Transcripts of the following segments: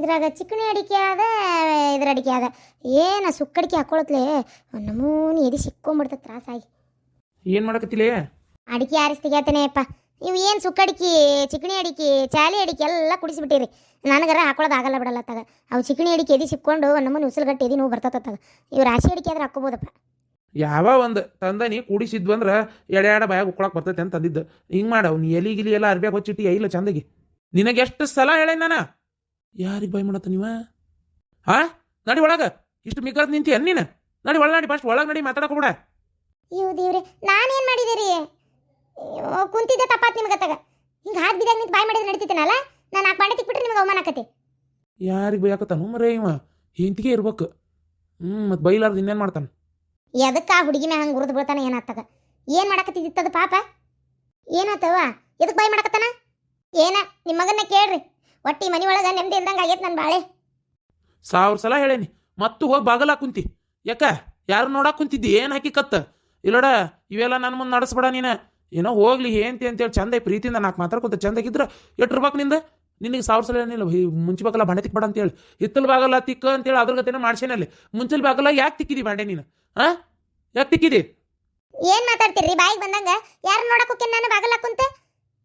ಇದ್ರಾಗ ಚಿಕ್ಕಣಿ ಅಡಿಕೆ ಆದ ಇದ್ರ ಅಡಿಕೆ ಆದ. ಏನ ಸುಕ್ಕಡಿಕೆ ಹಾಕೊಳತ್ಲೆ ನಮೂನಿ ಎದಿ ಸಿಕ್ಕೊಂಬಿಡ್ತದೆ ತ್ರಾಸಾಗಿ. ಏನು ಮಾಡಕತ್ತಿಲೇ? ಅಡಿಕೆ ಆರಿಸಿ ಅಪ್ಪ. ನೀವು ಏನು ಸುಕ್ಕಡಿಕೆ ಚಿಕಣಿ ಅಡಿಕೆ ಚಾಲಿ ಅಡಿಕೆ ಎಲ್ಲ ಕುಡಿಸಿಬಿಟ್ಟಿರಿ. ನನಗರ ಹಾಕೊಳ್ಳೋದು ಆಗಲ್ಲ ಬಿಡಲ್ಲ ತಗ. ಅವು ಚಿಕಣಿ ಅಡಿಕೆ ಎದಿ ಸಿಕ್ಕೊಂಡು ನಮ್ಮನ್ನು ಉಸಿರುಗಟ್ಟಿ ಎದಿ ನೋವು ಬರ್ತದ ತಗ. ಇವು ರಾಶಿ ಅಡಿಕೆ ಆದ್ರೆ ಹಾಕೋಬೋದಪ್ಪ ಯಾವ ಒಂದು ತಂದನಿ ಕೂಡಿಸಿದ್ವು ಅಂದ್ರೆ ಎಡೆಯಾಡ ಬಾಯಾಗ ಉಕ್ಕೊಳಕ್ ಬರ್ತೈತೆ ಅಂತ ತಂದಿದ್ದು ಹಿಂಗೆ ಮಾಡ ಅವ್ನು ಎಲಿ ಗಿಲಿ ಎಲ್ಲ ಅರ್ಬ್ಯಾಗ ಹೊಚ್ಚಿಟ್ಟಿ ಇಲ್ಲ ಚಂದಗಿ. ನಿನಗೆ ಎಷ್ಟು ಸಲ ಹೇಳೇನ್ ನಾನು? ಯಾರಿಗೆ ಬೈ ಮಾಡತ್ತ ನೀವ? ಹಾ ನಡಿ ಒಳಗ. ಇಷ್ಟು ಮಿಕ್ಕದ್ ನಿಂತಿ ನೀನು? ನಡಿ ಒಳ ನಡಿ ಫಸ್ಟ್ ಒಳಗೆ ನಡಿ ಮಾತಾಡಕ ಬಿಡ ಅಯ್ಯೋ ದೇವ್ರೆ ನಾನೇನು ಮಾಡಿದೆ ರೀ ಅಯ್ಯೋ, ಕುಂತಿದ್ದೆ ತಪ್ಪಾತ್ ನಿಮ್ಗೆ ತಗ ಹಿಂಗೆ ಹಾಕಿ ಬಿದ್ದಾಗ ನಿಂತ ಬಾಯ್ ಮಾಡಿದ್ರೆ ನಡೀತಿತ್ತನಲ್ಲ ನಾನು ಆ ಬಾಂಡೆ ತಿಕ್ಬಿಟ್ರೆ ನಿಮ್ಗೆ ಅವಮಾನ ಆಕತಿ. ಯಾರಿಗೆ ಬೈಯಾಕತ್ತಾನು ಮರೇ ಇವ. ಹಿಂತಿಗೆ ಇರ್ಬೇಕು. ಹ್ಮ್ ಮತ್ತೆ ಬೈಲಾರ್ದ ಇನ್ನೇನು ಮಾಡ್ತಾನೆ? ಎದಕ್ಕೆ ಆ ಹುಡುಗಿನ ಹಂಗೆ ಉರಿದು ಬೀಳ್ತಾನೆ ಏನಾಗ್ತದ ಏನು ಮಾಡಕತ್ತಿದ್ದಿತ್ತದ ಪಾಪ? ಏನಾತವ? ಎದಕ್ಕೆ ಬಾಯ್ ಮಾಡಕತ್ತಾನ? ಏನ ನಿಮ್ಮ ಮಗನ್ನ ಕೇಳ್ರಿ. ಒಟ್ಟಿ ಮನಿ ಒಳಗ ನೆಮ್ಮದಿ ಇಲ್ದಂಗ ಆಗೈತೆ ನನ್ನ ಬಾಳೆ. ಸಾವಿರ ಸಲ ಹೇಳೇನಿ ಮತ್ತು ಹೋಗಿ ಬಾಗಲ ಕುಂತಿ. ಯಾಕ ಯಾರು ನೋಡಕ್ ಕುಂತಿದ್ದಿ? ಏನು ಹಾಕಿ ಕತ್ತ ಇಲ್ಲೋಡ ಇವೆಲ್ಲ ನನ್ನ ಮುಂದೆ ನಡೆಸ್ಬೇಡ ನೀನು. ಏನೋ ಹೋಗ್ಲಿ ಏಂತಿ ಅಂತೇಳಿ ಚಂದ ಪ್ರೀತಿಯಿಂದ ನಾಲ್ಕು ಮಾತಾಡ್ಕೊಂತ ಚಂದಾಗಿದ್ರ ಎಷ್ಟ್ ಇರ್ಬೇಕು ನಿಂದ? ನಿನಗೆ ಸಾವಿರ ಸಲ ಏನಿಲ್ಲ ಮುಂಚೆ ಬಾಗಲ ಬಂಡೆ ತಿಕ್ಬೇಡ ಅಂತೇಳಿ. ಹಿತ್ತಲ್ ಬಾಗಲ ತಿಕ್ಕ ಅಂತೇಳಿ ಅದ್ರ ಗತಿನ ಮಾಡ್ಸೇನಲ್ಲಿ ಮುಂಚಲ್ ಬಾಗಲ ಯಾಕೆ ತಿಕ್ಕಿದಿ ಬಂಡೆ ನೀನು? ಹಾ ಯಾಕೆ ತಿಕ್ಕಿದಿ? ಏನ್ ಮಾತಾಡ್ತೀರಿ ಬಾಯಿಗೆ ಬಂದಂಗ? ಯಾರು ನೋಡಕ್ ಹೋಗ್ತೀನಿ ನಾನು ಬಾಗಲ್ಲ ಕುಂತೆ?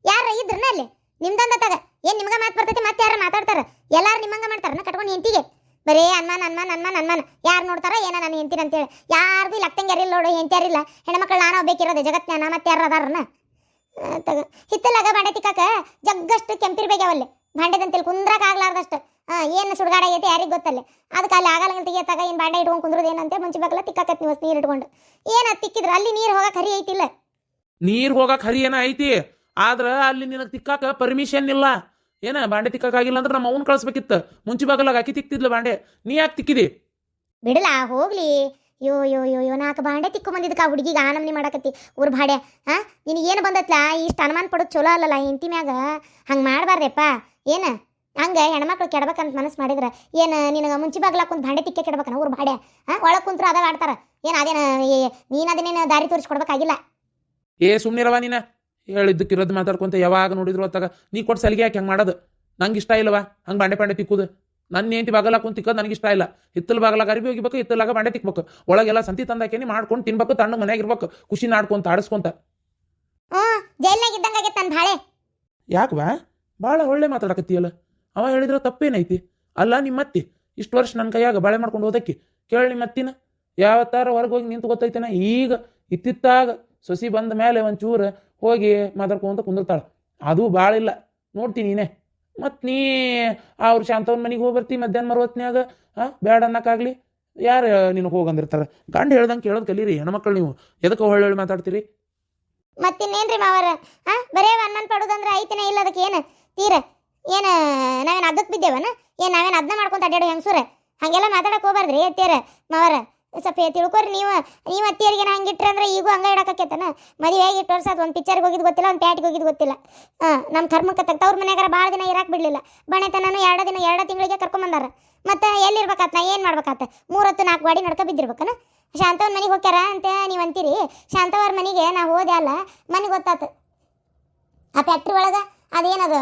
ಯಾರ ಇದ್ರನ ಅಲ್ಲಿ? ನಿಮ್ದೊಂದ ತಗ. ಏನ್ ನಿಮ್ಗ ಮಾತು ಬರ್ತೈತಿ, ಮತ್ತೆ ಯಾರು ಮಾತಾಡ್ತಾರ? ಎಲ್ಲಾರು ನಿಮ್ಮಂಗ ಮಾಡ್ತಾರ ಕಟ್ಕೊಂಡು ಹೆಂತಿಗೆ ಬರೇ ಅನ್ಮಾನ ಅನ್ಮಾನ ಅನ್ಮಾನ ಅನ್ಮಾನ. ಯಾರು ನೋಡ್ತಾರ, ಏನ ನಾನು ಹೆಂತಿನ ಅಂತೇಳಿ. ಯಾರಿಗೂ ಇಲ್ಲ ಅಕ್ಕಂಗ್ಯಾರಿಲ್ಲ ನೋಡು ಹೆಂತ್ಯಾರಿಲ್ಲ ಹೆಣ್ಮಕ್ಳು ನಾನು ಬೇಕಿರೋದು ಜಗತ್ತಿನ ಮತ್ತೆ ಯಾರು ಅದಾರನ? ಹಿತ್ತಲಾಗ ಬಾಂಡೆ ತಿಕ್ಕಾಕ ಜಗ್ಗಷ್ಟು ಕೆಂಪಿರ್ಬೇಕವಲ್ಲಿ ಬಾಂಡೆದಂತೇಳಿ ಕುಂದ್ರಕ್ ಆಗ್ಲಾರ್ದಷ್ಟು. ಏನು ಸುಡ್ಗಾಡ ಆಗೈತೆ ಯಾರಿಗೆ ಗೊತ್ತಲ್ಲ. ಅದಕ್ಕೆ ಅಲ್ಲಿ ಆಗಲ್ಲ ತೆಗಿಯತ್ತಾಗ ಏನು ಬಾಂಡೆ ಇಟ್ಕೊಂಡು ಕುಂದ್ರದು ಏನಂತೆ ಮುಂಚೆ ಬೇಕಲ್ಲ ತಿಕ್ಕಾಕತ್ ನೀವು ನೀರು ಇಟ್ಕೊಂಡು. ಏನ ತಿಕ್ಕಿದ್ರ? ಅಲ್ಲಿ ನೀರು ಹೋಗಕ್ಕೆ ಹರಿ ಐತಿಲ್ಲ. ನೀರು ಹೋಗಕ್ ಹರಿ ಏನ ಐತಿ? ಆದ್ರ ಅಲ್ಲಿ ನಿನಗೆ ತಿಕ್ಕಾಕ ಪರ್ಮಿಷನ್ ಇಲ್ಲ. ಏನ ಬಾಂಡೆ ತಿಕ್ಕಾಗಿಲ್ಲ ಅಂದ್ರೆ ನಮ್ಮ ಅವನ್ ಕಳಿಸ್ಬೇಕಿತ್ತು. ಮುಂಚೆ ಬಾಗಲಾಗ ಹಾಕಿ ತಿಕ್ತಿದ್ಲು ಬಾಂಡೆ. ನೀ ಯಾಕೆ ತಿಕ್ಕಿದಿ? ಬಿಡಲ್ಲ ಹೋಗ್ಲಿ. ಯೋ ಯೋ ಯೋ ಯೋ ನಾಲ್ಕು ಬಾಂಡೆ ತಿಕ್ಕು ಬಂದಿದ್ದಕ್ಕೆ ಆ ಹುಡುಗಿಗೆ ಆನಮನಿ ಮಾಡಕತ್ತಿ. ಊರ್ ಭಾಡೆ ಹಾ? ನಿನಗೆ ಏನು ಬಂದತ್ಲ? ಇಷ್ಟು ಅನುಮಾನ ಪಡೋದು ಚಲೋ ಅಲ್ಲಲ್ಲ ಹೆಂಡತಿ ಮ್ಯಾಗ? ಹಂಗೆ ಮಾಡಬಾರ್ದಪ್ಪ. ಏನ? ಹಂಗೆ ಹೆಣ್ಮಕ್ಳು ಕೆಡ್ಬೇಕಂತ ಮನಸ್ಸು ಮಾಡಿದ್ರೆ ಏನು ನಿನಗೆ ಮುಂಚೆ ಬಾಗ್ಲ ಕುಂತು ಬಾಂಡೆ ತಿಕ್ಕೆ ಕೆಡ್ಬೇಕನ ಊರ್ ಭಾಡೆ ಹಾ? ಒಳಗೆ ಕುಂತ್ರು ಅದಾಗ ಆಡ್ತಾರ. ಏನು ಅದೇನ ನೀನು ಅದನ್ನೇನು ದಾರಿ ತೋರಿಸ್ಕೊಡ್ಬೇಕಾಗಿಲ್ಲ? ಏ ಸುಮ್ಮನಿರವ ನೀನ. ಹೇಳಿದ್ದಕ್ಕಿರೋದು ಮಾತಾಡ್ಕೊಂತ ಯಾವಾಗ ನೋಡಿದ್ರು ಅತ್ತಾಗ ನೀ ಕೊಟ್ಟು ಸಲಿಗೆ ಯಾಕೆ ಹಂಗೆ ಮಾಡೋದು? ನಂಗೆ ಇಷ್ಟ ಇಲ್ಲವಾ? ಹಂಗೆ ಬಾಂಡೆ ಪಾಂಡೆ ತಿಕ್ಕೋದು? ನನ್ನ ಹೆಂಡತಿ ಬಾಗಲ ಕುಂತ ತಿಕ್ಕೋದು ನನಗೆ ಇಷ್ಟ ಇಲ್ಲ. ಹಿತ್ತಲು ಬಾಗಲಾಗ ಅರಿವಿ ಹೋಗಿಬೇಕು ಹಿತ್ತಲಾಗ ಬಾಂಡೆ ತಿಕ್ಬೇಕು. ಒಳಗೆಲ್ಲ ಸಂತಿ ತಂದಾಕೇನಿ ಮಾಡ್ಕೊಂಡು ತಿನ್ಬೇಕು ತಣ್ಣ ಮನ್ಯಾಗ ಇರ್ಬೇಕು. ಖುಷಿ ನಾಡ್ಕೊಂತ ಆಡಿಸ್ಕೊಂತ. ಯಾಕವಾ? ಭಾಳ ಒಳ್ಳೆ ಮಾತಾಡಕತ್ತೀಯಲ್ಲ. ಅವ ಹೇಳಿದ್ರೆ ತಪ್ಪೇನೈತಿ? ಅಲ್ಲ ನಿಮ್ಮತ್ತಿ ಇಷ್ಟು ವರ್ಷ ನನ್ನ ಕೈಯಾಗ ಬಾಳೆ ಮಾಡ್ಕೊಂಡು ಹೋದಕ್ಕೆ. ಕೇಳಿ ನಿಮ್ಮತ್ತಿನ ಯಾವತ್ತಾರ ಹೊರಗೆ ಹೋಗಿ ನಿಂತು ಗೊತ್ತೈತೇನ? ಈಗ ಇತ್ತಿತ್ತಾಗ ಸೊಸಿ ಬಂದ ಮೇಲೆ ಒಂಚೂರು ಹೋಗಿ ಮಾತಾಡ್ಕೊಂತ ಕುಂದಿರ್ತಾಳೆ. ಅದು ಭಾಳ ಇಲ್ಲ, ನೋಡ್ತೀನಿ ನೀನೇ. ಮತ್ತು ನೀ ಅವ್ರ ಶಾಂತವನ ಮನೆಗೆ ಹೋಗಿ ಬರ್ತಿ ಮಧ್ಯಾಹ್ನ ಮರುವತ್ನ್ಯಾಗ ಹಾಂ ಬೇಡ ಅನ್ನಕ್ಕಾಗಲಿ. ಯಾರು ನಿನಗೆ ಹೋಗಂದಿರ್ತಾರೆ ಗಂಡ ಹೇಳ್ದಂಗೆ ಕೇಳೋದು ಕಲೀರಿ, ಹೆಣ್ಮಕ್ಳು ನೀವು. ಎದಕ್ಕೆ ಹೊಳ್ಳಿ ಮಾತಾಡ್ತೀರಿ? ಮತ್ತಿನ್ನೇನ್ರಿ ಮಾವರ? ಹಾಂ ಬರೇ ಅನ್ನ ಪಡೋದಂದ್ರೆ ಐತಿನ ಇಲ್ಲ ಅದಕ್ಕೆ ಏನು? ತೀರ, ಏನು, ನಾವೇನು ಅದಕ್ಕೆ ಬಿದ್ದೇವನ? ಏನು ನಾವೇನು ಅದನ್ನ ಮಾಡ್ಕೊಂತ ಅಡ್ಡಾಡೋ ಹೆಂಗ್ಸೂರ? ಹಾಗೆಲ್ಲ ಮಾತಾಡಕ್ ಹೋಗ್ಬಾರ್ದ್ರಿ ತೀರ ಮಾವರ? ಸ್ವಲ್ಪ ತಿಳ್ಕೊರಿ ನೀವು. ನೀವು ಅತ್ತಿಯರಿಗೆ ಹಂಗಿಟ್ರೆ ಅಂದ್ರೆ ಈಗೂ ಹಂಗೆ ಇಡಕತ್ತೇತನ ಮದುವೆ ಆಗಿ ಇಟ್ಟು ವರ್ಷ ಒಂದು ಪಿಕ್ಚರ್ಗೆ ಹೋಗಿದ್ದು ಗೊತ್ತಿಲ್ಲ, ಒಂದು ಪ್ಯಾಟಿಗೆ ಹೋಗಿದ್ದು ಗೊತ್ತಿಲ್ಲ. ಹಾಂ ನಮ್ಮ ಕರ್ಮಕ್ಕೆ ತಗ್ತವ್ರ ಮನ್ಯಾಗಾರ ಭಾಳ ದಿನ ಇರಕ್ಕೆ ಬಿಡ್ಲಿಲ್ಲ. ಬಣೆತನನು ಎರಡು ದಿನ, ಎರಡು ತಿಂಗಳಿಗೆ ಕರ್ಕೊಂಬಂದಾರ. ಮತ್ತು ಎಲ್ಲಿರ್ಬೇಕಾತ ನಾ ಏನು ಮಾಡ್ಬೇಕಾತ ಮೂರತ್ತು ನಾಲ್ಕು ಗಾಡಿ ನಡ್ಕೊ ಬಿದ್ದಿರ್ಬೇಕನ? ಶಾಂತವನ್ ಮನೆಗೆ ಹೋಗ್ಯಾರ ಅಂತ ನೀವು ಅಂತೀರಿ? ಶಾಂತವ್ರ ಮನೆಗೆ ನಾ ಹೋದೆ ಅಲ್ಲ, ಮನೆಗೆ ಗೊತ್ತಾತು. ಆ ಫ್ಯಾಕ್ಟ್ರಿ ಒಳಗೆ ಅದೇನದು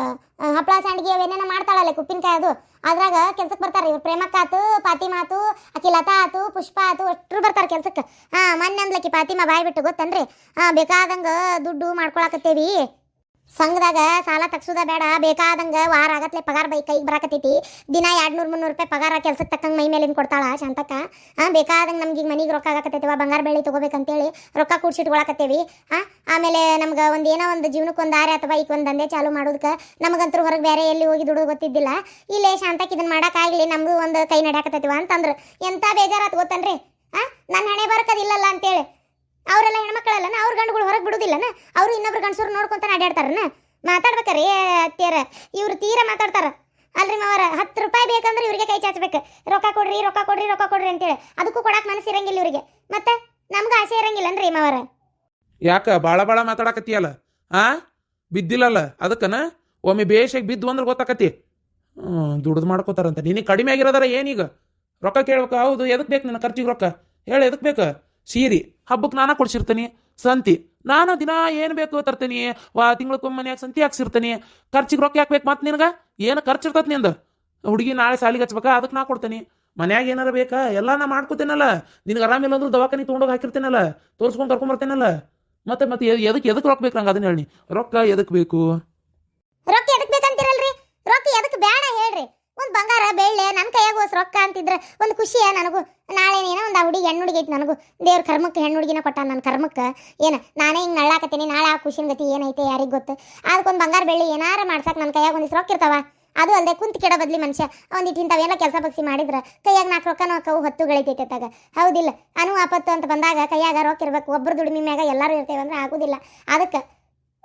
ಹಪ್ಪಳ ಸಂಡಿಗೆ ಅವೇನೇನೋ ಮಾಡ್ತಾಳಲ್ಲ ಉಪ್ಪಿನಕಾಯಿ ಅದು. ಅದ್ರಾಗ ಕೆಲ್ಸಕ್ಕೆ ಬರ್ತಾರೆ ಇವ್ರು. ಪ್ರೇಮಕ್ಕ ಆತು ಪಾತಿಮಾ ಆತು, ಆಕಿ ಲತಾ ಆತು, ಪುಷ್ಪ ಆತು, ಅಷ್ಟ್ರು ಬರ್ತಾರೆ ಕೆಲ್ಸಕ್ಕೆ ಹಾಂ, ಮೊನ್ನೆ ಅಂದ್ಲಕ್ಕಿ ಪಾತಿಮಾ ಬಾಯ್ಬಿಟ್ಟು ಗೊತ್ತನ್ರಿ? ಹಾಂ, ಬೇಕಾದಂಗೆ ದುಡ್ಡು ಮಾಡ್ಕೊಳಕತ್ತೇವಿ. ಸಂಘದಾಗ ಸಾಲ ತಗ್ಸುದ ಬೇಡ, ಬೇಕಾದಂಗ ವಾರ ಆಗತ್ಲೆ ಪಗಾರ ಬೈ ಕೈಗೆ ಬರಾಕತ್ತೈತಿ. ದಿನ ಎರಡು ನೂರು, ಮುನ್ನೂರು ರೂಪಾಯಿ ಪಗಾರ ಕೆಲ್ಸಕ್ಕೆ ತಕ್ಕಂಗೆ ಮೈ ಮೇಲಿಂದ ಕೊಡ್ತಾಳ ಶಾಂತಕ್ಕ. ಹಾಂ ಬೇಕಾದಂಗೆ ನಮ್ಗೆ ಈಗ ಮನೆಗೆ ರೊಕ್ಕ ವಾ ಬಂಗಾರ ಬೆಳ್ಳಿ ತೊಗೋಬೇಕಂತೇಳಿ ರೊಕ್ಕ ಕೂಡ್ಸಿಟ್ಕೊಳಕತ್ತೇವಿ ಹಾಂ ಆಮೇಲೆ ನಮ್ಗೆ ಒಂದು ಏನೋ ಒಂದು ಜೀವನಕ್ಕೆ ಒಂದು ದಾರಿ ಅಥವಾ ಈಗ ಒಂದು ದಂಧೆ ಚಾಲು ಮಾಡೋದಕ್ಕೆ ನಮಗಂತೂ ಹೊರಗೆ ಬೇರೆ ಎಲ್ಲಿ ಹೋಗಿ ದುಡಿದು ಗೊತ್ತಿದ್ದಿಲ್ಲ. ಇಲ್ಲೇ ಶಾಂತಕ್ಕೆ ಇದನ್ನ ಮಾಡೋಕ್ಕಾಗಲಿ ನಮಗೂ ಒಂದು ಕೈ ನಡ್ಯಾಕತ್ತೈತಿವ ಅಂತಂದ್ರೆ. ಎಂಥ ಬೇಜಾರಾತು ಗೊತ್ತನ್ರಿ? ಹಾಂ ನನ್ನ ಹಣೆ ಬರಕದಿಲ್ಲಲ್ಲ ಅಂತೇಳಿ. ಅವರೆಲ್ಲ ಹೆಣ್ಮಕ್ಳಲ್ಲ ಅವ್ರ ಗಂಡುಗಳು ಬಿಡುದಿಲ್ಲನ ಅವರು ಇನ್ನೊಬ್ರು ಗಂಡಸರು ನೋಡ್ಕೊಂತ ಅಡ್ಯಾಡ್ತಾರನ? ಮಾತಾಡ್ಬೇಕಾರೆ? ಅತ್ತಿಯರ, ಇವ್ರು ತೀರ ಮಾತಾಡ್ತಾರ. ಅಲ್ರಿ ಮಾವರ, ಹತ್ತು ರೂಪಾಯಿ ಬೇಕಂದ್ರೆ ಇವರಿಗೆ ಕೈ ಚಾಚ್ಬೇಕು. ರೊಕ್ಕ ಕೊಡ್ರಿ ರೊಕ್ಕ ಕೊಡ್ರಿ ರೊಕ್ಕ ಕೊಡ್ರಿ ಅಂತೇಳಿ. ಅದಕ್ಕೂ ಕೊಡಕ್ಕೆ ಮನಸ್ಸು ಇರಂಗಿಲ್ಲ ಇವರಿಗೆ. ಮತ್ತೆ ನಮ್ಗೆ ಆಸೆ ಇರಂಗಿಲ್ಲ ಅನ್ರಿ ಮಾವರ. ಯಾಕ ಭಾಳ ಭಾಳ ಮಾತಾಡಕತ್ತೀಯಲ್ಲ? ಆ? ಬಿದ್ದಿಲ್ಲಲ್ಲ? ಅದಕ್ಕನ? ಒಮ್ಮೆ ಬೇಷಾಗಿ ಬಿದ್ದು ಅಂದ್ರೆ ಗೊತ್ತಾಕತಿ ದುಡ್ದು ಮಾಡ್ಕೋತಾರಂತ. ನಿನಗೆ ಕಡಿಮೆ ಆಗಿರೋದಾರ ಏನೀಗ? ರೊಕ್ಕ ಕೇಳ್ಬೇಕು. ಹೌದು ಎದಕ್ಕೆ ಬೇಕು ನನ್ನ ಖರ್ಚಿಗೆ ರೊಕ್ಕ? ಹೇಳಿ ಎದಕ್ಕೆ ಬೇಕು? ಸೀರಿ ಹಬ್ಬಕ್ಕೆ ನಾನೇ ಕೊಡ್ಸಿರ್ತೀನಿ. ಸಂತಿ. ನಾನು ದಿನ ಏನು ಬೇಕು ತರ್ತೀನಿ? ವಾ, ತಿಂಗ್ಳಕ್ಕೊಮ್ಮೆ ಮನೆಯಾಗ ಸಂತಿ ಹಾಕ್ಸಿರ್ತೀನಿ. ಖರ್ಚಿಗೆ ರೊಕ್ಕ ಹಾಕ್ಬೇಕು ಬೇಕು ಮತ್ತೆ ನಿನಗೆ? ಏನು ಖರ್ಚು ಇರ್ತೈತೆ ನಿಂದು? ಹುಡುಗಿ ನಾಳೆ ಸಾಲಿಗೆ ಹಚ್ಬೇಕಾ? ಅದಕ್ಕೆ ನಾ ಕೊಡ್ತೀನಿ. ಮನ್ಯಾಗ ಏನಾರ ಬೇಕಾ? ಎಲ್ಲ ನಾ ಮಾಡ್ಕೋತೇನಲ್ಲ. ನಿನಗೆ ಆರಾಮಿಲ್ಲ ಅಂದ್ರೆ ದವಾಖಾನಿ ತೊಗೊಂಡೋಗಿ ಹಾಕಿರ್ತೇನಲ್ಲ. ತೋರಿಸ್ಕೊಂಡು ಕರ್ಕೊಂಬರ್ತೇನಲ್ಲ ಮತ್ತೆ ಮತ್ತೆ ಎದ್- ಎದಕ್ಕೆ ಎದಕ್ಕೆ ರೊಕ್ಕ ಬೇಕು ನಂಗೆ? ಅದನ್ನ ಹೇಳಿ. ರೊಕ್ಕ ಎದಕ್ಕೆ ಬೇಕು? ರೊಕ್ಕ ಎದಕ್ ಬೇಕಂತೀರಲ್ರಿ? ರೊಕ್ಕ ಎದಕ್ಕೆ ಬೇಡ ಹೇಳ್ರಿ. ಒಂದ್ ಬಂಗಾರ, ಬೆಳ್ಳೆ ನನ್ನ ಕೈಯಾಗ ರೊಕ್ಕ ಅಂತಿದ್ರೆ ಒಂದು ಖುಷಿಯ ನನಗೂ? ನಾಳೆ ಏನೋ ಒಂದು ಆ ಹುಡುಗಿ ಹೆಣ್ಣು ಹುಡುಗಿ ಐತಿ ನನಗೂ. ದೇವ್ರ ಕರ್ಮಕ್ಕೆ ಹೆಣ್ಣು ಹುಡುಗಿನ ಕೊಟ್ಟ ನನ್ನ ಕರ್ಮಕ್ಕೆ. ಏನು, ನಾನೇ ಹಿಂಗೆ ನಳ್ಳಾಕತ್ತೀನಿ, ನಾಳೆ ಆ ಖುಷಿನ ಗತಿ ಏನೈತೆ ಯಾರಿಗೆ ಗೊತ್ತು? ಅದಕ್ಕೊಂದು ಬಂಗಾರ, ಬೆಳ್ಳಿ ಏನಾರ ಮಾಡ್ಸಕ್ಕೆ ನನ್ನ ಕೈಯಾಗ ಒಂದಿಷ್ಟು ರೊಕ್ಕ ಇರ್ತಾವ. ಅದು ಅಲ್ಲದೆ ಕುಂತ ಕೆಡ ಬದ್ಲಿ ಮನುಷ್ಯ. ಒಂದಿಟ್ಟು ಇಂಥವೆಲ್ಲ ಕೆಲಸ ಬಗ್ಸಿ ಮಾಡಿದ್ರೆ ಕೈಯಾಗ ನಾಲ್ಕು ರೊಕ್ಕನೂ ಕವು ಹತ್ತು ಗಳಿತೈತೆ ತಾಗ ಹೌದಿಲ್ಲ. ಅನು ಆಪತ್ತು ಅಂತ ಬಂದಾಗ ಕೈಯಾಗ ರೊಕ್ಕ ಇರ್ಬೇಕು. ಒಬ್ಬರು ದುಡಿಮೆ ಮ್ಯಾಗ ಎಲ್ಲರೂ ಇರ್ತೇವೆ ಅಂದ್ರೆ ಆಗೋದಿಲ್ಲ. ಅದಕ್ಕೆ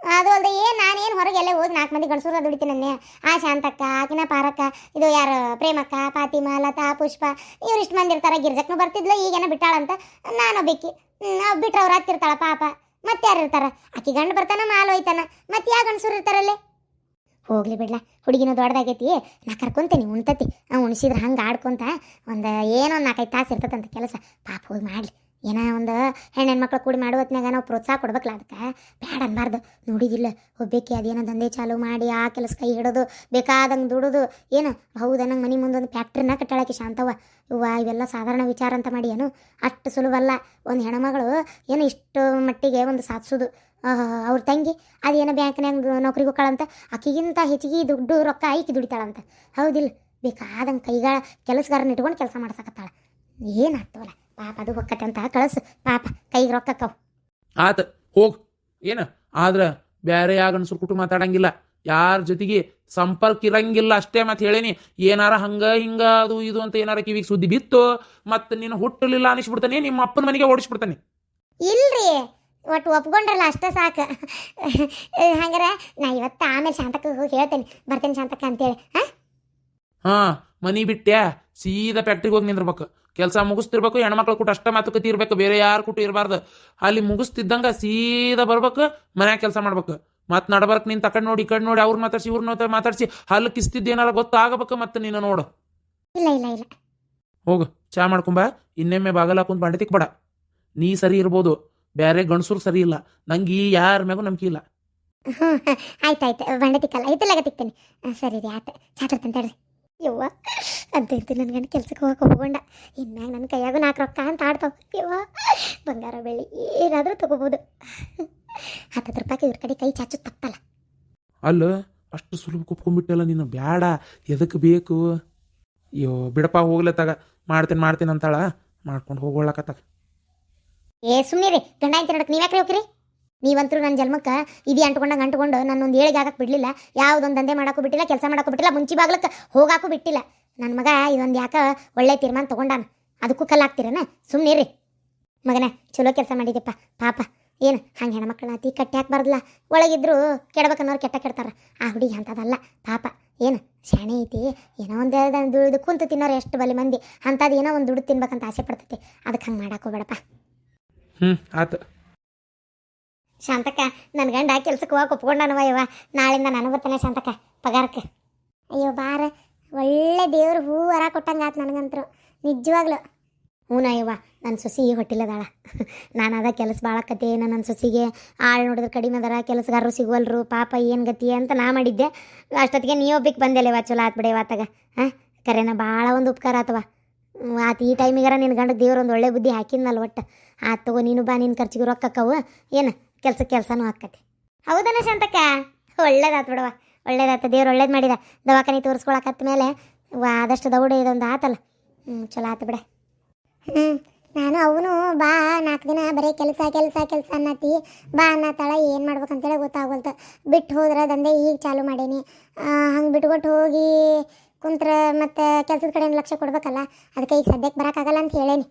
ಅದು ಅಲ್ಲದೆ ಏನು ನಾನೇನು ಹೊರಗೆ ಎಲ್ಲ ಹೋಗಿ ನಾಲ್ಕು ಮಂದಿ ಗಂಡಸೂರ ದುಡಿತೀನನ್ನೇ ಆ ಶಾಂತಕ್ಕ, ಆಕಿನ ಪಾರಕ್ಕ, ಇದು ಯಾರು, ಪ್ರೇಮಕ್ಕ, ಪಾತಿಮಾ, ಲತಾ, ಪುಷ್ಪ, ಇವ್ರು ಇಷ್ಟು ಮಂದಿ ಇರ್ತಾರೆ. ಗಿರ್ಜಕ್ನು ಬರ್ತಿದ್ಲು, ಈಗೇನ ಬಿಟ್ಟಾಳಂತ ನಾನು ಬೇಕಿ ನಾವು ಬಿಟ್ರೆ ಅವ್ರು ಹತ್ತಿರ್ತಾಳ ಪಾಪ. ಮತ್ತೆ ಯಾರು ಇರ್ತಾರೆ? ಆಕಿ ಗಂಡು ಬರ್ತಾನ, ಮಾಲ್ ಹೋಯ್ತಾನ. ಮತ್ತೆ ಯಾವ ಗಂಡಸೂರು ಇರ್ತಾರಲ್ಲಿ ಹೋಗ್ಲಿ ಬಿಡ್ಲ, ಹುಡುಗಿನ ದೊಡ್ಡದಾಗೈತಿ ನಾ ಕರ್ಕೊಂತೀನಿ, ಉಣ್ತತಿ. ಆ ಉಣ್ಸಿದ್ರೆ ಹಂಗೆ ಆಡ್ಕೊಂತ ಒಂದು ಏನೋ ಒಂದು ನಾಲ್ಕೈದು ತಾಸು ಇರ್ತದಂತ ಕೆಲಸ. ಪಾಪ ಹೋಗಿ ಮಾಡಲಿ. ಏನೋ ಒಂದು ಹೆಣ್ಣು ಹೆಣ್ಮಕ್ಳು ಕೂಡಿ ಮಾಡೋ ಹೊತ್ನಾಗ ನಾವು ಪ್ರೋತ್ಸಾಹ ಕೊಡ್ಬೇಕಲ್ಲ ಅದಕ್ಕೆ? ಬ್ಯಾಡ ಅನ್ಬಾರ್ದು. ನೋಡಿದಿಲ್ಲ, ಒಬ್ಬೇಕಿ ಅದೇನೋ ದಂಧೆ ಚಾಲು ಮಾಡಿ ಆ ಕೆಲಸ ಕೈ ಹಿಡೋದು, ಬೇಕಾದಂಗೆ ದುಡೋದು, ಏನು? ಹೌದಾ, ನಂಗೆ ಮನೆ ಮುಂದೊಂದು ಫ್ಯಾಕ್ಟ್ರಿನ ಕಟ್ಟಾಳಕ್ಕೆ ಶಾಂತವ ಇವ್ವ ಇವೆಲ್ಲ ಸಾಧಾರಣ ವಿಚಾರ ಅಂತ ಮಾಡಿ ಏನು? ಅಷ್ಟು ಸುಲಭಲ್ಲ ಒಂದು ಹೆಣ್ಮಗಳು ಏನು ಇಷ್ಟು ಮಟ್ಟಿಗೆ ಒಂದು ಸಾಧಿಸೋದು. ಅವ್ರ ತಂಗಿ ಅದೇನೋ ಬ್ಯಾಂಕ್ನಾಗ ನೌಕರಿ ಹೋಗ್ಕಳಂತ ಆಕಿಗಿಂತ ಹೆಚ್ಚಿಗೆ ದುಡ್ಡು ರೊಕ್ಕ ಐಕಿ ದುಡಿತಾಳಂತ. ಹೌದಿಲ್ಲ, ಬೇಕಾದಂಗೆ ಕೈಗಳ ಕೆಲಸಗಾರನ ಇಟ್ಕೊಂಡು ಕೆಲಸ ಮಾಡ್ಸಕತ್ತಾಳ. ಏನಾಗ್ತವಲ್ಲ ಪಾಪ ಅದು ಹೊಕ್ಕತೆ ಅಂತ ಕಳಿಸು. ಪಾಪ ಕೈಗೆ ರೊಕ್ಕ ಕವ್ ಆತ ಹೋಗ್. ಏನು? ಆದ್ರೆ ಬೇರೆ ಯಾವ ಗಂಡಸ್ರು ಕುಟು ಮಾತಾಡಂಗಿಲ್ಲ. ಯಾರ ಜೊತೆಗೆ ಸಂಪರ್ಕ ಇರಂಗಿಲ್ಲ ಅಷ್ಟೇ ಮತ್ತೆ ಹೇಳೇನಿ. ಏನಾರ ಹಂಗ ಹಿಂಗ ಅದು ಇದು ಅಂತ ಏನಾರ ಕಿವಿಗೆ ಸುದ್ದಿ ಬಿತ್ತು ಮತ್ತೆ ನೀನು ಹುಟ್ಟಲಿಲ್ಲ ಅನಿಸ್ಬಿಡ್ತಾನೆ ನಿಮ್ಮ ಅಪ್ಪನ ಮನೆಗೆ ಓಡಿಸ್ಬಿಡ್ತಾನೆ. ಇಲ್ರಿ. ಒಟ್ಟು ಒಪ್ಕೊಂಡ್ರಲ್ಲ ಅಷ್ಟೇ ಸಾಕು. ಹಂಗಾರ ನಾ ಇವತ್ತು ಆಮೇಲೆ ಶಾಂತಕ್ಕೆ ಹೋಗಿ ಹೇಳ್ತೇನೆ. ಬರ್ತೇನೆ ಶಾಂತಕ್ಕ ಅಂತೇಳಿ. ಹಾಂ? ಹಾ ಮನಿ ಬಿಟ್ಟ್ಯಾ ಸೀದಾ ಫ್ಯಾಕ್ಟ್ರಿಗೆ ಹೋಗಿ ನಿಂದಿರ್ಬೇಕು. ಕೆಲಸ ಮುಗಿಸ್ತಿರ್ಬೇಕು ಹೆಣ್ಮಕ್ಳು ಕೂಟ ಅಷ್ಟ ಮಾತುಕತೆ ಇರ್ಬೇಕು ಬೇರೆ ಯಾರು ಕೂಟ ಇರಬಾರ್ದು. ಅಲ್ಲಿ ಮುಗಿಸ್ತಿದ್ದಂಗ ಸೀದಾ ಬರ್ಬೇಕು ಮನ್ಯಾಗ ಕೆಲಸ ಮಾಡ್ಬೇಕು. ಮತ್ತೆ ನಡ್ಬರ್ಕ್ ನಿನ್ ತಕೊಂಡ್ ನೋಡಿ ಈ ಕಡೆ ನೋಡಿ ಅವ್ರ ಮಾತಾಡ್ಸಿ ಇವ್ರ ಮಾತಾಡ್ ಮಾತಾಡ್ಸಿ ಹಲ್ಲು ಕಿಸ್ತಿದ್ದೇನಾರ ಗೊತ್ತಾಗಬೇಕು ಮತ್ತೆ ನೀನು ನೋಡು. ಇಲ್ಲ ಇಲ್ಲ ಇಲ್ಲ. ಹೋಗು ಚಾ ಮಾಡ್ಕೊಂಬ ಇನ್ನೊಮ್ಮೆ ಬಾಗಲ ಹಾಕೊಂಡ್ ಬಾಂಡೆ ತಿಕ್ಬೇಡ. ನೀ ಸರಿ ಇರ್ಬೋದು. ಬೇರೆ ಗಂಡಸರು ಸರಿ ಇಲ್ಲ. ನಂಗೆ ಈ ಯಾರ ಮ್ಯಾಗೂ ನಂಬಿಕೆ ಇಲ್ಲ. ಆಯ್ತು ಆಯ್ತು. ಬಂಡೆ ತಿಕ್ಕಲ್ಲ. ಐತಲಾಗ ತಿಕ್ತೇನೆ. ಸರಿ ರೀ ಆಯ್ತು. ಚಾತರ್ತಂತ ಹೇಳ್ರಿ ಯವ್ವ ಅಂತ ಇರ್ತಿ ನನ್ನ ಗಂಡ ಕೆಲ್ಸಕ್ಕೆ ಹೋಗಕ್ಕೆ ಒಪ್ಕೊಂಡ. ಇನ್ನಾಗ ನನ್ನ ಕೈಯಾಗ ನಾಲ್ಕು ರೊಕ್ಕ ಅಂತ ಆಡ್ತಾವ. ಯವ್ವ ಬಂಗಾರ ಬೆಳ್ಳಿ ಏನಾದರೂ ತಗೋಬೋದು. ಹತ್ತತ್ತು ರೂಪಾಯಿ ಇವ್ರ ಕಡೆ ಕೈ ಚಾಚು ತಪ್ಪಲ್ಲ. ಅಲ್ಲ ಅಷ್ಟು ಸುಲಭ ಕುಪ್ಕೊಂಡ್ಬಿಟ್ಟಲ್ಲ ನೀನು ಬೇಡ ಎದಕ್ಕೆ ಬೇಕು? ಅಯ್ಯೋ ಬಿಡಪ್ಪ ಹೋಗ್ಲೆ ತಗ. ಮಾಡ್ತೇನೆ ಮಾಡ್ತೇನೆ ಅಂತಾಳ. ಮಾಡ್ಕೊಂಡು ಹೋಗೋಳಕತ್ತಾಗ ಏ ಸುಮ್ಮನೆ ರೀ ಗಂಡ ಅಂತ ನೋಡಕ್ಕೆ ನೀವ್ಯಾಕ್ರಿ ಹೋಗ್ರಿ ನೀವಂತರೂ ನನ್ನ ಜನ್ಮಕ್ಕೆ ಇದು ಅಂಟ್ಕೊಂಡಂಗೆ ಅಂಟ್ಕೊಂಡು ನನ್ನೊಂದು ಏಳಿಗೆ ಆಗಕ್ಕೆ ಬಿಡಲಿಲ್ಲ. ಯಾವುದೊಂದು ದಂಧೆ ಮಾಡೋಕ್ಕೂ ಬಿಟ್ಟಿಲ್ಲ, ಕೆಲಸ ಮಾಡೋಕ್ಕೂ ಬಿಟ್ಟಿಲ್ಲ, ಮುಂಚಿ ಬಾಗ್ಲಕ್ಕೆ ಹೋಗಾಕೂ ಬಿಟ್ಟಿಲ್ಲ. ನನ್ನ ಮಗ ಇದೊಂದು ಯಾಕೆ ಒಳ್ಳೆ ತೀರ್ಮಾನ ತೊಗೊಂಡಾನ? ಅದಕ್ಕೂ ಕಲ್ಲಾಗ್ತೀರನ? ಸುಮ್ಮನೆ ರೀ ಮಗನೇ, ಚಲೋ ಕೆಲಸ ಮಾಡಿದ್ಯಪ್ಪ, ಪಾಪ. ಏನು, ಹಂಗೆ ಹೆಣ್ಮಕ್ಳನ್ನ ಅತಿ ಕಟ್ಟಿ ಹಾಕ್ಬಾರ್ದಲ್ಲ ಒಳಗಿದ್ರು ಕೆಡ್ಬೇಕನ್ನೋರು ಕೆಟ್ಟ ಕೆಡ್ತಾರೆ. ಆ ಹುಡುಗಿ ಅಂಥದ್ದಲ್ಲ, ಪಾಪ. ಏನು, ಶಾಣೆ ಐತಿ. ಏನೋ ಒಂದು ದುಡ್ದು ಕುಂತು ತಿನ್ನೋರು ಎಷ್ಟು ಬಲಿ ಮಂದಿ. ಅಂಥದ್ದು ಏನೋ ಒಂದು ದುಡ್ಡು ತಿನ್ಬೇಕಂತ ಆಸೆ ಪಡ್ತೈತಿ. ಅದಕ್ಕೆ ಹಂಗೆ ಮಾಡಾಕೋಬೇಡಪ್ಪ ಹ್ಞೂ ಆತು. ಶಾಂತಕ್ಕ ನನ್ನ ಗಂಡ ಕೆಲ್ಸಕ್ಕೆ ಹೋಗಕ್ಕೆ ಒಪ್ಕೊಂಡಾನವ ಇವ ನಾಳಿಂದ ನಾನು ಬರ್ತಾನೆ ಶಾಂತಕ್ಕ, ಪಗಾರಕ್ಕೆ. ಅಯ್ಯೋ ಬಾರ, ಒಳ್ಳೆ ದೇವ್ರು ಹೂ ವರ ಕೊಟ್ಟಂಗೆ ಆತು ನನಗಂತರು. ನಿಜವಾಗ್ಲು. ಹ್ಞೂ ಅಯ್ಯವ್ವ ನನ್ನ ಸೊಸಿ ಹೊಟ್ಟಿಲ್ಲದಾಳ ನಾನು ಅದ ಕೆಲಸ ಭಾಳಕತ್ತೆ ನನ್ನ ಸೊಸಿಗೆ. ಆಳು ನೋಡಿದ್ರೆ ಕಡಿಮೆ ಅದರ, ಕೆಲಸಗಾರರು ಸಿಗುವಲ್ರು, ಪಾಪ ಏನು ಗತಿ ಅಂತ ನಾ ಮಾಡಿದ್ದೆ. ಅಷ್ಟೊತ್ತಿಗೆ ನೀ ಒಬ್ಬಿಗೆ ಬಂದೆಲೆವ ಚಲೋ ಆತ್ ಬಿಡಿ ಆತಾಗ ಹಾಂ, ಕರೆನ ಭಾಳ ಒಂದು ಉಪಕಾರ ಆತವ. ಆತು ಆತ್ ಈ ಟೈಮಿಗಾರ ನಿನ್ನ ಗಂಡ ದೇವ್ರು ಒಂದು ಒಳ್ಳೆ ಬುದ್ಧಿ ಹಾಕಿದ್ನಲ್ಲ ಒಟ್ಟು. ಆತ ತಗೋ, ನೀನು ಬಾ ನಿನ್ನ ಖರ್ಚಿಗೆ ರೊಕ್ಕಕ್ಕವು ಏನು? ಕೆಲಸ ಕೆಲಸನೂ ಆಕತಿ ಹೌದನ ಶಾಂತಕ್ಕ ಒಳ್ಳೇದಾತ್ ಬಿಡವ ಒಳ್ಳೇದಾತ. ದೇವ್ರು ಒಳ್ಳೇದು ಮಾಡಿದ. ದವಾಖಾನೆ ತೋರಿಸ್ಕೊಳಕತ್ತ ಮೇಲೆ ಆದಷ್ಟು ದೌಡ ಇದೊಂದು ಆತಲ್ಲ. ಹ್ಞೂ ಚಲೋ ಆತು ಬಿಡ. ಹ್ಞೂ ನಾನು ಅವನು ಬಾ ನಾಲ್ಕು ದಿನ ಬರೀ ಕೆಲಸ ಕೆಲಸ ಕೆಲಸ ಅನ್ನತಿ. ಬಾ ಅನ್ನತ್ತಾಳ ಏನು ಮಾಡ್ಬೇಕಂತೇಳಿ ಗೊತ್ತಾಗೋಲ್ತು. ಬಿಟ್ಟು ಹೋದ್ರೆ ದಂಧೆ ಈಗ ಚಾಲು ಮಾಡೀನಿ. ಹಂಗೆ ಬಿಟ್ಕೊಟ್ಟು ಹೋಗಿ ಕುಂತ್ರ ಮತ್ತು ಕೆಲಸದ ಕಡೆ ಲಕ್ಷ್ಯ ಕೊಡ್ಬೇಕಲ್ಲ ಅದಕ್ಕೆ ಈಗ ಸದ್ಯಕ್ಕೆ ಬರೋಕ್ಕಾಗಲ್ಲ ಅಂತ ಹೇಳೇನಿ.